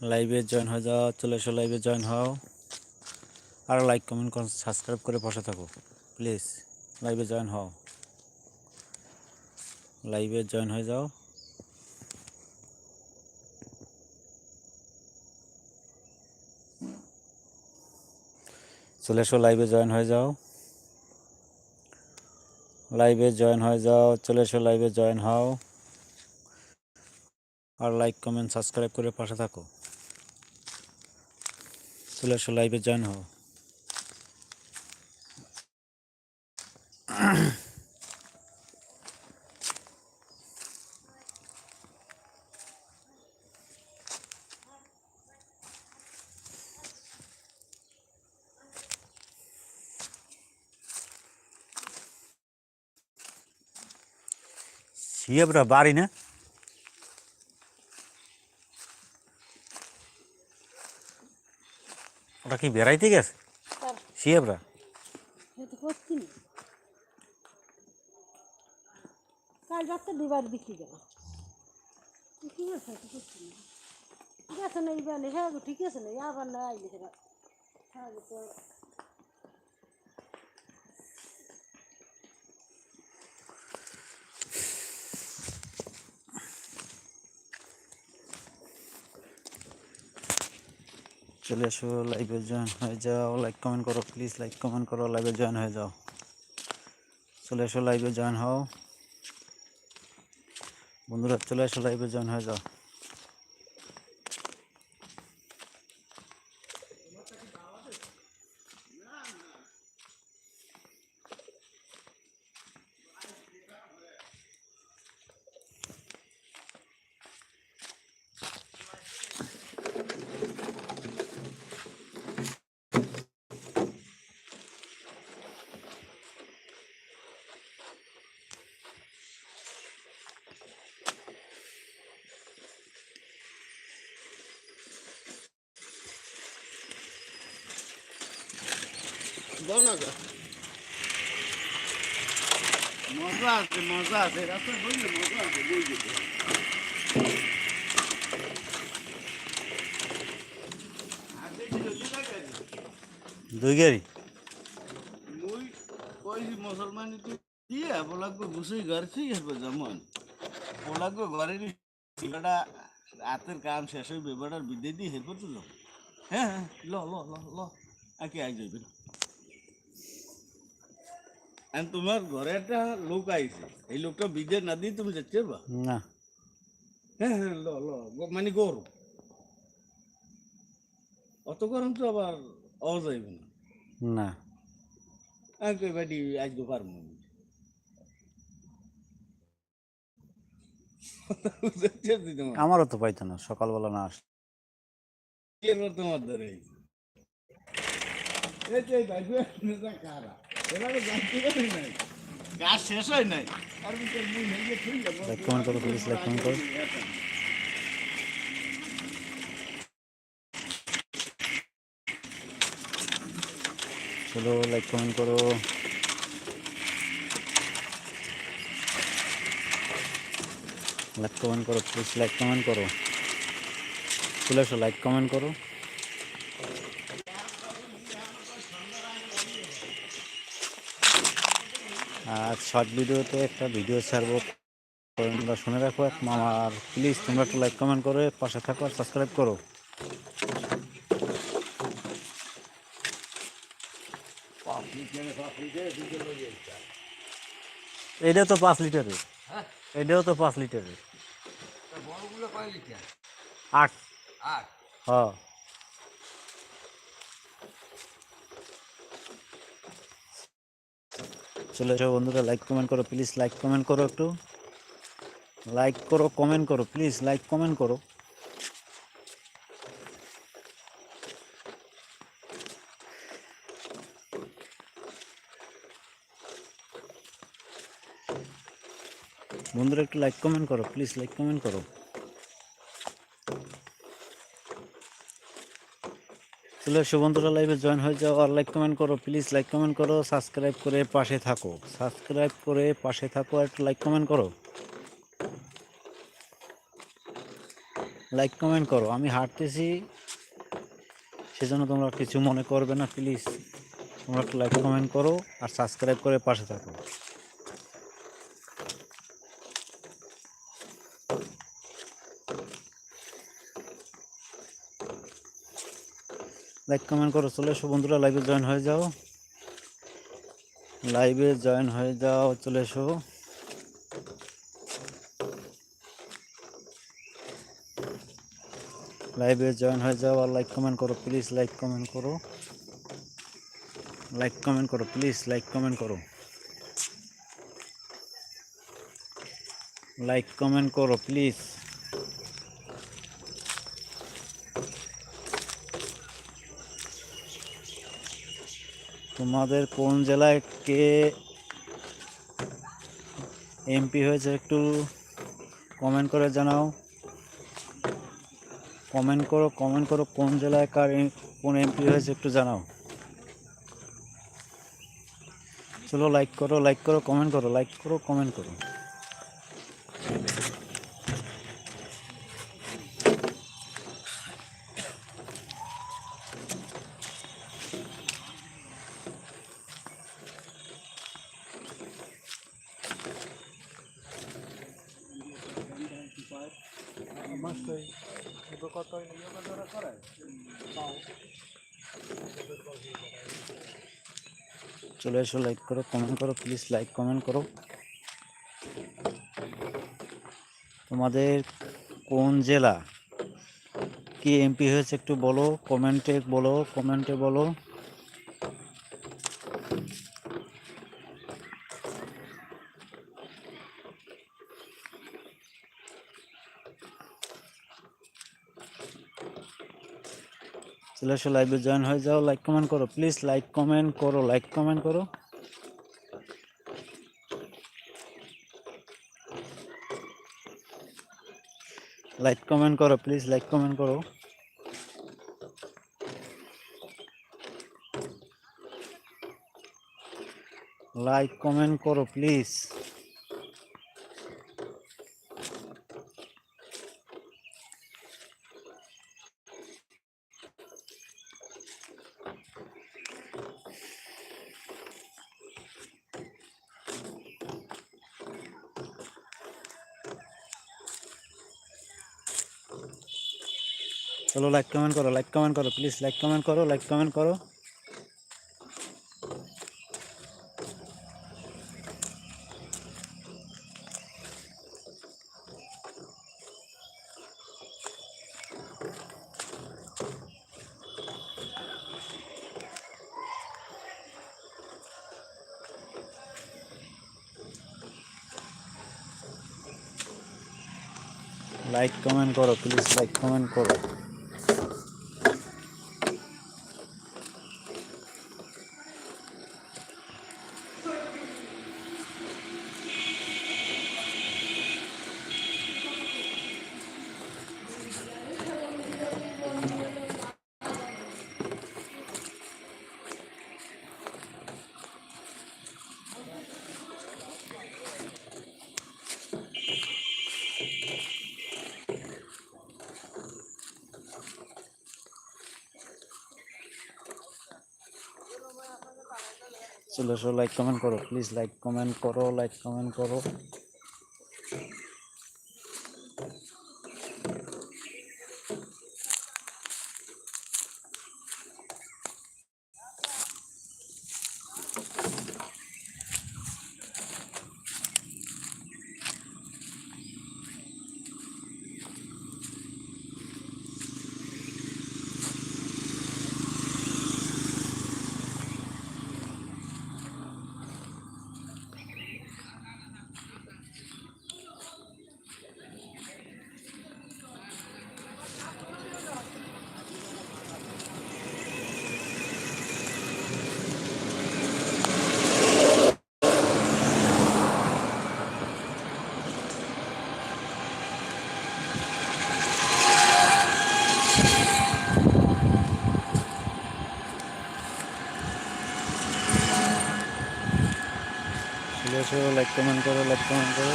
লাইভে জয়েন হয়ে যাও, চলে এসো লাইভে জয়েন হও। আর লাইক কমেন্ট সাবস্ক্রাইব করে বসে থাকো প্লিজ লাইভে জয়েন হও। লাইভে জয়েন হয়ে যাও। চলে এসো লাইভে জয়েন হয়ে যাও। লাইভে জয়েন হয়ে যাও, চলে এসো লাইভে জয়েন হও। আর লাইক কমেন্ট সাবস্ক্রাইব করে পাশে থাকো। চলে এসো লাইভে জয়েন হও শিয়াবরা বাড়ি না ওটা কি বেড়াইতে গেছে? শিয়াবরা? কাল রাত্রে দুবার বিক্রি গেল ঠিক আছে ঠিক আছে না এইবার হ্যাঁ গো, ঠিক আছে না আবার না আইলে সেটা চলে এসো লাইভে জয়েন হয়ে যাও। লাইক কমেন্ট করো প্লিজ লাইক কমেন্ট করো লাইভে জয়েন হয়ে যাও। চলে এসো লাইভে জয়েন হও। বন্ধুরা, চলে এসো লাইভে জয়েন হয়ে যাও। মজা আছে মজা আছে। রাস্তায় বললে মজা আছে বুঝলি দুই গাড়ি? মুই কইছি মুসলমানি তো দিয়ে বলাগো বুসই গরছি হেব যেমন। বলাগো ঘরের ছেলেটা হাতের কাম শেষ হইবে বেড়ার বিদ্যে দিয়ে হেব তো লো হ্যাঁ হ্যাঁ ল ল ল ল। আকে আই যাইবে আর তোমার ঘরে একটা লোক আইছে। এই লোকটা বিদে না দিয়ে তুমি যাচ্ছে বা? না। হ্যাঁ হ্যাঁ ল ল মানে গরম অত গরম তো আবার অ যাইবে না। না। আমি পারব তোমার আমারও তো পাইতো না সকালবেলা না আস তোমার ধরে এই যে নেতা কারা? কাজ শেষ হয় নাই? লাইক কমেন্ট চলো লাইক কমেন্ট করো। লাইক কমেন্ট করো প্লিজ লাইক কমেন্ট করো। চলে এসো লাইক কমেন্ট করো। আর শর্ট ভিডিওতে একটা ভিডিও ছাড়বো। তোমরা শুনে রাখো এক মামার প্লিজ তোমরা একটু লাইক কমেন্ট করে পাশে থাকো আর সাবস্ক্রাইব করো। এইটাও তো পাঁচ লিটারের এটাও তো পাঁচ লিটারের আট। আট? হ্যাঁ। চলে এসো বন্ধুরা লাইক কমেন্ট করো প্লিজ লাইক কমেন্ট করো একটু। লাইক করো কমেন্ট করো প্লিজ লাইক কমেন্ট করো। বন্ধুরা একটু লাইক কমেন্ট করো প্লিজ লাইক কমেন্ট করো। চলে এসো বন্ধুরা লাইভে জয়েন হয়ে যাও আর লাইক কমেন্ট করো প্লিজ লাইক কমেন্ট করো সাবস্ক্রাইব করে পাশে থাকো। সাবস্ক্রাইব করে পাশে থাকো আর লাইক কমেন্ট করো। লাইক কমেন্ট করো, আমি হাঁটতেছি, সেজন্য তোমরা কিছু মনে করবে না প্লিজ তোমরা একটু লাইক কমেন্ট করো আর সাবস্ক্রাইব করে পাশে থাকো। লাইক কমেন্ট করো, চলে এসো, বন্ধুরা লাইভে জয়েন হয়ে যাও। লাইভে জয়েন হয়ে যাও, চলে এসো। লাইভে জয়েন হয়ে যাও আর লাইক কমেন্ট করো প্লিজ লাইক কমেন্ট করো। লাইক কমেন্ট করো প্লিজ লাইক কমেন্ট করো। লাইক কমেন্ট করো প্লিজ তোমাদের কোন জেলায় কে এমপি হয়েছে একটু কমেন্ট করে জানাও। কমেন্ট করো কমেন্ট করো কোন জেলায় কার কোন এমপি হয়েছে একটু জানাও। চলো লাইক করো লাইক করো কমেন্ট করো লাইক করো কমেন্ট করো। চলে এসো লাইক করো কমেন্ট করো প্লিজ লাইক কমেন্ট করো। তোমাদের কোন জেলা? কি এমপি হয়েছে একটু বলো কমেন্টে বলো কমেন্টে বলো। চলে লাইভে জয়েন হয়ে যাও লাইক কমেন্ট করো প্লিজ লাইক কমেন্ট করো লাইক কমেন্ট করো। লাইক কমেন্ট করো প্লিজ লাইক কমেন্ট করো। লাইক কমেন্ট করো প্লিজ চলো লাইক কমেন্ট করো লাইক কমেন্ট করো প্লিজ লাইক কমেন্ট করো লাইক কমেন্ট করো। লাইক কমেন্ট করো প্লিজ লাইক কমেন্ট করো। চলে এসো লাইক কমেন্ট করো প্লিজ লাইক কমেন্ট করো লাইক কমেন্ট করো। চলে এসো লাইক কমেন্ট করো লাইক কমেন্ট করো।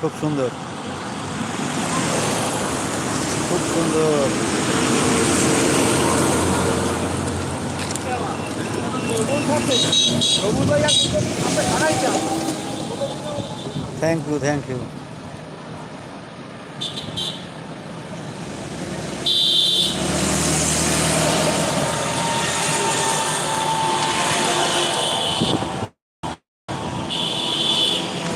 খুব সুন্দর। খুব সুন্দর। Thank you thank you